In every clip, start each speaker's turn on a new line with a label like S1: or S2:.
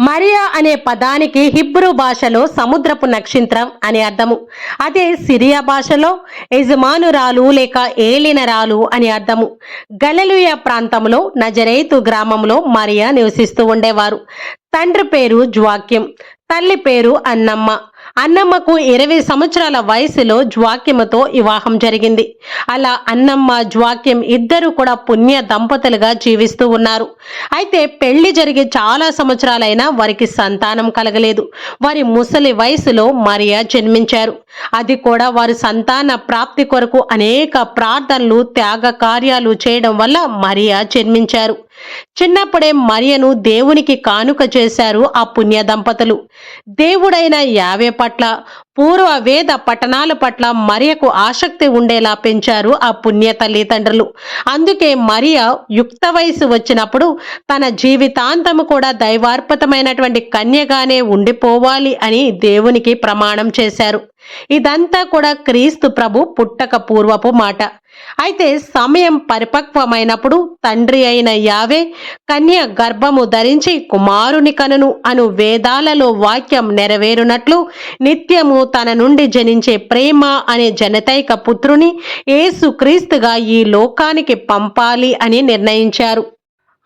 S1: మరియా అనే పదానికి హిబ్రూ భాషలో సముద్రపు నక్షత్రం అని అర్థము. అదే సిరియా భాషలో యజమానురాలు లేక ఏలినరాలు అని అర్థము. గలలుయ ప్రాంతంలో నజరేతు గ్రామంలో మరియా నివసిస్తూ ఉండేవారు. తండ్రి పేరు జ్వాక్యం తల్లి పేరు అన్నమ్మ. అన్నమ్మకు ఇరవై సంవత్సరాల వయసులో జ్వాక్యముతో వివాహం జరిగింది. అలా అన్నమ్మ జ్వాక్యం ఇద్దరు కూడా పుణ్య దంపతులుగా జీవిస్తూ ఉన్నారు. అయితే పెళ్ళి జరిగి చాలా సంవత్సరాలైనా వారికి సంతానం కలగలేదు. వారి ముసలి వయసులో మరియా జన్మించారు. అది కూడా వారి సంతాన ప్రాప్తి కొరకు అనేక ప్రార్థనలు త్యాగ కార్యాలు చేయడం వల్ల మరియా జన్మించారు. చిన్నప్పుడే మరియను దేవునికి కానుక చేశారు ఆ పుణ్య దంపతులు. దేవుడైన యావే పట్ల పూర్వ వేద పట్టణాల పట్ల మరియకు ఆసక్తి ఉండేలా పెంచారు ఆ పుణ్య తల్లిదండ్రులు. అందుకే మరియ యుక్త వయసు వచ్చినప్పుడు తన జీవితాంతము కూడా దైవార్పితమైనటువంటి కన్యగానే ఉండిపోవాలి అని దేవునికి ప్రమాణం చేశారు. ఇదంతా కూడా క్రీస్తు ప్రభు పుట్టక పూర్వపు మాట. అయితే సమయం పరిపక్వమైనప్పుడు తండ్రి అయిన యావే కన్య గర్భము ధరించి కుమారుని కనును అను వేదాలలో వాక్యం నెరవేరునట్లు నిత్యము తన నుండి జనించే ప్రేమ అనే జనతైక పుత్రుని ఏసుక్రీస్తుగా ఈ లోకానికి పంపాలి అని నిర్ణయించారు.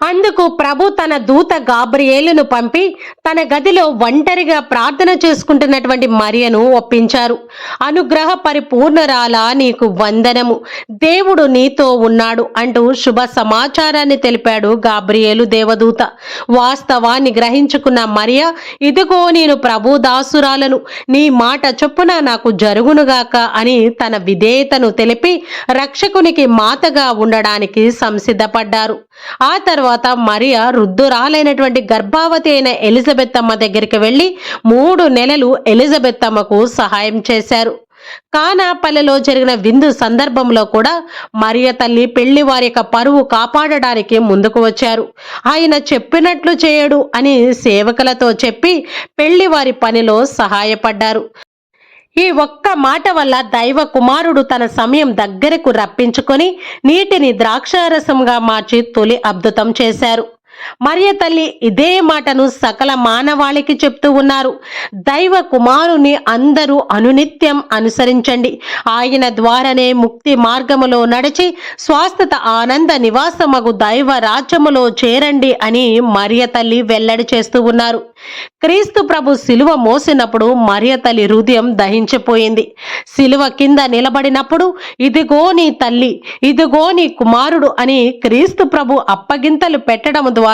S1: అందుకు ప్రభు తన దూత గాబ్రియేలును పంపి తన గదిలో ఒంటరిగా ప్రార్థన చేసుకుంటున్నటువంటి మరియను ఒప్పించారు. అనుగ్రహ పరిపూర్ణరాల నీకు వందనము. దేవుడు నీతో ఉన్నాడు అంటూ శుభ సమాచారాన్ని తెలిపాడు గాబ్రియేలు దేవదూత. వాస్తవాన్ని గ్రహించుకున్న మరియ ఇదిగో నేను ప్రభు దాసురాలను. నీ మాట చొప్పున నాకు జరుగునుగాక అని తన విధేయతను తెలిపి రక్షకునికి మాతగా ఉండడానికి సంసిద్ధపడ్డారు. ఆ తర్వాత మరియ రుద్దురాలైనటువంటి గర్భావతి అయిన ఎలిజబెత్ అమ్మ దగ్గరికి వెళ్ళి మూడు నెలలు ఎలిజబెత్ అమ్మకు సహాయం చేశారు. కానాపల్లెలో జరిగిన విందు సందర్భంలో కూడా మరియ తల్లి పెళ్ళి వారి యొక్క పరువు కాపాడడానికి ముందుకు వచ్చారు. ఆయన చెప్పినట్లు చేయడు అని సేవకులతో చెప్పి పెళ్ళి వారి పనిలో సహాయపడ్డారు. ఈ ఒక్క మాట వల్ల దైవ కుమారుడు తన సమయం దగ్గరకు రప్పించుకొని నీటిని ద్రాక్షారసంగా మార్చి తొలి అద్భుతం చేశారు. మరియ తల్లి ఇదే మాటను సకల మానవాళికి చెప్తూ ఉన్నారు. దైవ కుమారుని అందరూ అనునిత్యం అనుసరించండి. ఆయన ద్వారానే ముక్తి మార్గములో నడిచి స్వాస్థత ఆనంద నివాసమగు దైవ రాజ్యములో చేరండి అని మరియ తల్లి వెల్లడి చేస్తూ ఉన్నారు. క్రీస్తు ప్రభు శిలువ మోసినప్పుడు మరియ తల్లి హృదయం దహించిపోయింది. శిలువ కింద నిలబడినప్పుడు ఇదిగో నీ తల్లి ఇదిగో నీ కుమారుడు అని క్రీస్తు ప్రభు అప్పగింతలు పెట్టడం ద్వారా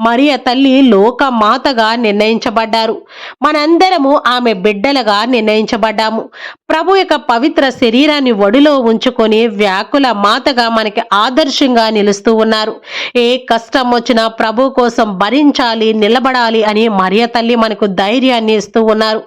S1: మరియ తల్లి లోక మాతగా నిర్ణయించబడ్డారు. మనందరము ఆమె బిడ్డలుగా నిర్ణయించబడ్డాము. ప్రభు యొక్క పవిత్ర శరీరాన్ని ఒడిలో ఉంచుకొని వ్యాకుల మాతగా మనకి ఆదర్శంగా నిలుస్తూ ఉన్నారు. ఏ కష్టం వచ్చినా ప్రభు కోసం భరించాలి నిలబడాలి అని మరియ తల్లి మనకు ధైర్యాన్ని ఇస్తూ ఉన్నారు.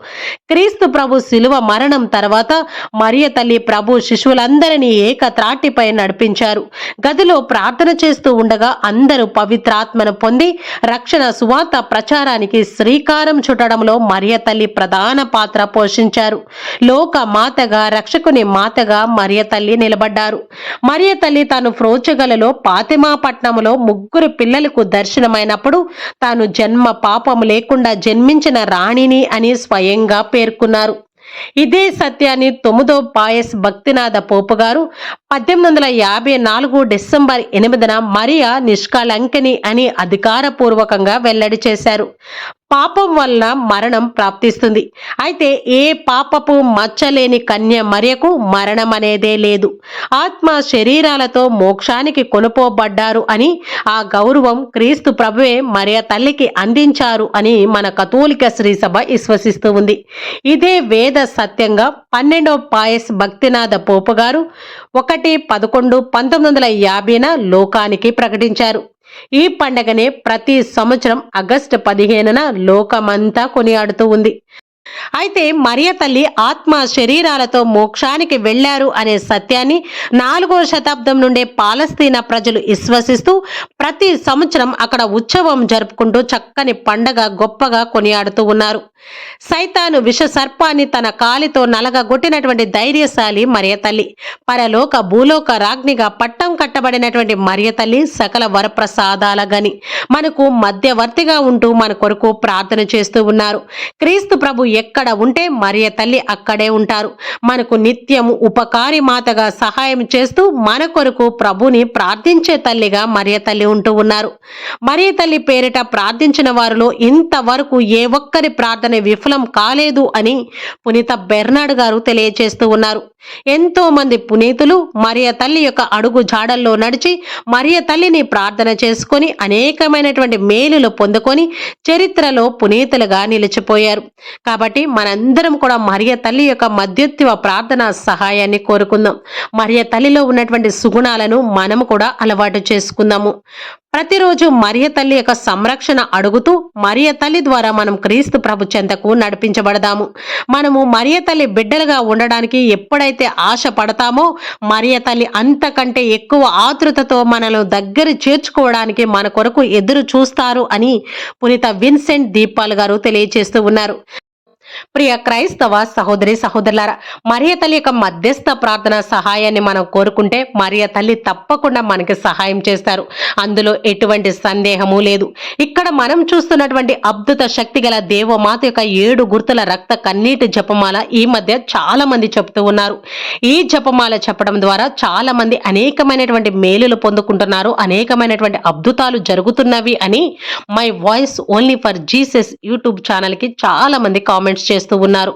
S1: క్రీస్తు ప్రభు శిలువ మరణం తర్వాత మరియ తల్లి ప్రభు శిశువులందరినీ ఏక త్రాటిపై నడిపించారు. గదిలో ప్రార్థన చేస్తూ ఉండగా అందరూ పవిత్రాత్మను పొంది రక్షణ సువార్త ప్రచారానికి శ్రీకారం చుట్టడంలో మరియ తల్లి ప్రధాన పాత్ర పోషించారు. లోక మాతగా రక్షకుని మాతగా మరియ తల్లి నిలబడ్డారు. మరియ తల్లి తాను ఫ్రోచగలలో పాతిమా పట్నంలో ముగ్గురు పిల్లలకు దర్శనమైనప్పుడు తాను జన్మ పాపం లేకుండా జన్మించిన రాణిని అని స్వయంగా పేర్కొన్నారు. ఇదే సత్యాన్ని తొమ్మిదో పాయస్ భక్తినాథ పోపు గారు పద్దెనిమిది వందల యాభై నాలుగు డిసెంబర్ ఎనిమిదిన మరియా నిష్కాలంకని అని అధికారపూర్వకంగా వెల్లడి చేశారు. పాపం వల్ల మరణం ప్రాప్తిస్తుంది. అయితే ఏ పాపపు మచ్చలేని కన్య మరియకు మరణం అనేదే లేదు. ఆత్మ శరీరాలతో మోక్షానికి కొనుపోబడ్డారు అని ఆ గౌరవం క్రీస్తు ప్రభువే మరియ తల్లికి అందించారు అని మన కథోలిక శ్రీసభ విశ్వసిస్తూ ఉంది. ఇదే వేద సత్యంగా పన్నెండో పాయస్ భక్తినాథ పోపు గారు ఒకటి పదకొండు పంతొమ్మిది వందల యాభైన లోకానికి ప్రకటించారు. ఈ పండగనే ప్రతి సంవత్సరం ఆగస్టు పదిహేనున లోకమంతా కొనియాడుతూ ఉంది. అయితే మరియ తల్లి ఆత్మ శరీరాలతో మోక్షానికి వెళ్ళారు అనే సత్యాన్ని నాలుగో శతాబ్దం నుండే పాలస్తీనా ప్రజలు విశ్వసిస్తూ ప్రతి సంవత్సరం అక్కడ ఉత్సవం జరుపుకుంటూ చక్కని పండగ గొప్పగా కొనియాడుతూ ఉన్నారు. సైతాను విష సర్పాన్ని తన కాలితో నలగగొట్టినటువంటి ధైర్యశాలి మరియ తల్లి పరలోక భూలోక రాజ్ఞిగా పట్టం కట్టబడినటువంటి మరియ తల్లి సకల వరప్రసాదాల గని మనకు మధ్యవర్తిగా ఉంటూ మన కొరకు ప్రార్థన చేస్తూ ఉన్నారు. క్రీస్తు ప్రభు ఎక్కడ ఉంటే మరియ తల్లి అక్కడే ఉంటారు. మనకు నిత్యము ఉపకారి మాతగా సహాయం చేస్తూ మన కొరకు ప్రభుని ప్రార్థించే తల్లిగా మరియ తల్లి ఉంటూ ఉన్నారు. మరియ తల్లి పేరిట ప్రార్థించిన వారిలో ఇంతవరకు ఏ ఒక్కరి ప్రార్థన విఫలం కాలేదు అని పునీత బెర్నాడ్ గారు తెలియజేస్తూ ఉన్నారు. ఎంతో మంది పునీతులు మరియ తల్లి యొక్క అడుగు జాడల్లో నడిచి మరియ తల్లిని ప్రార్థన చేసుకొని అనేకమైనటువంటి మేలులు పొందుకొని చరిత్రలో పునీతులుగా నిలిచిపోయారు. కాబట్టి మనందరం కూడా మరియ తల్లి యొక్క మధ్యత్వ ప్రార్థన సహాయాన్ని కోరుకుందాం. మరియ తల్లిలో ఉన్నటువంటి సుగుణాలను మనము కూడా అలవాటు చేసుకుందాము. ప్రతిరోజు మరియ తల్లి యొక్క సంరక్షణ అడుగుతూ మరియ తల్లి ద్వారా మనం క్రీస్తు ప్రభు చెంతకు నడిపించబడదాము. మనము మరియ తల్లి బిడ్డలుగా ఉండడానికి ఎప్పుడైతే ఆశ పడతామో మరియ తల్లి అంతకంటే ఎక్కువ ఆతృతతో మనను దగ్గర చేర్చుకోవడానికి మన కొరకు ఎదురు చూస్తారు అని పునీత విన్సెంట్ దీపాల్ గారు తెలియజేస్తూ ఉన్నారు. ప్రియ క్రైస్తవ సహోదరి సహోదరులారా మరియ తల్లి యొక్క మధ్యస్థ ప్రార్థన సహాయాన్ని మనం కోరుకుంటే మరియ తల్లి తప్పకుండా మనకి సహాయం చేస్తారు. అందులో ఎటువంటి సందేహము లేదు. ఇక్కడ మనం చూస్తున్నటువంటి అద్భుత శక్తి గల దేవమాత యొక్క ఏడు గుర్తుల రక్త కన్నీటి జపమాల ఈ మధ్య చాలా మంది చెప్తూ ఉన్నారు. ఈ జపమాల చెప్పడం ద్వారా చాలా మంది అనేకమైనటువంటి మేలులు పొందుకుంటున్నారు. అనేకమైనటువంటి అద్భుతాలు జరుగుతున్నవి అని my voice only for Jesus YouTube ఛానల్కి చాలా మంది కామెంట్స్ చేస్తూ ఉన్నారు.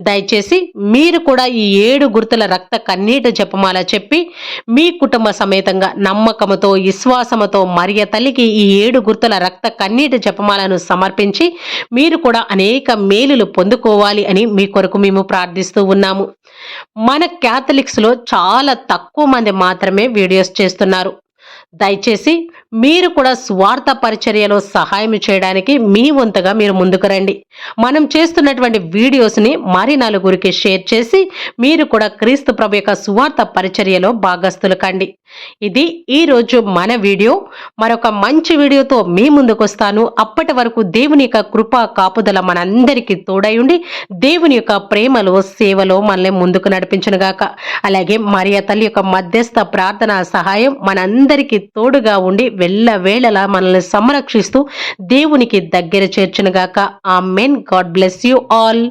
S1: దయచేసి మీరు కూడా ఈ ఏడు గుర్తుల రక్త కన్నీటి జపమాల చెప్పి మీ కుటుంబ సమేతంగా నమ్మకముతో విశ్వాసముతో మరియ తల్లికి ఈ ఏడు గుర్తుల రక్త కన్నీటి జపమాలను సమర్పించి మీరు కూడా అనేక మేలులు పొందుకోవాలి అని మీ కొరకు మేము ప్రార్థిస్తూ ఉన్నాము. మన క్యాథలిక్స్లో చాలా తక్కువ మంది మాత్రమే వీడియోస్ చేస్తున్నారు. దయచేసి మీరు కూడా స్వార్థ పరిచర్యలో సహాయం చేయడానికి మీ వంతుగా మీరు ముందుకు రండి. మనం చేస్తున్నటువంటి వీడియోస్ని మరి నలుగురికి షేర్ చేసి మీరు కూడా క్రీస్తు ప్రభు యొక్క స్వార్థ పరిచర్యలో భాగస్తులు కండి. ఇది ఈరోజు మన వీడియో. మరొక మంచి వీడియోతో మీ ముందుకు వస్తాను. అప్పటి వరకు దేవుని యొక్క కృప కాపుదల మనందరికీ తోడయుండి దేవుని యొక్క ప్రేమలో సేవలో మనల్ని ముందుకు నడిపించునుగాక అలాగే మరియ తల్లి యొక్క మధ్యస్థ ప్రార్థన సహాయం మనందరికీ తోడుగా ఉండి వెళ్ళ వేళలా మనల్ని సంరక్షిస్తూ దేవునికి దగ్గర చేర్చునుగాక amen God bless you all.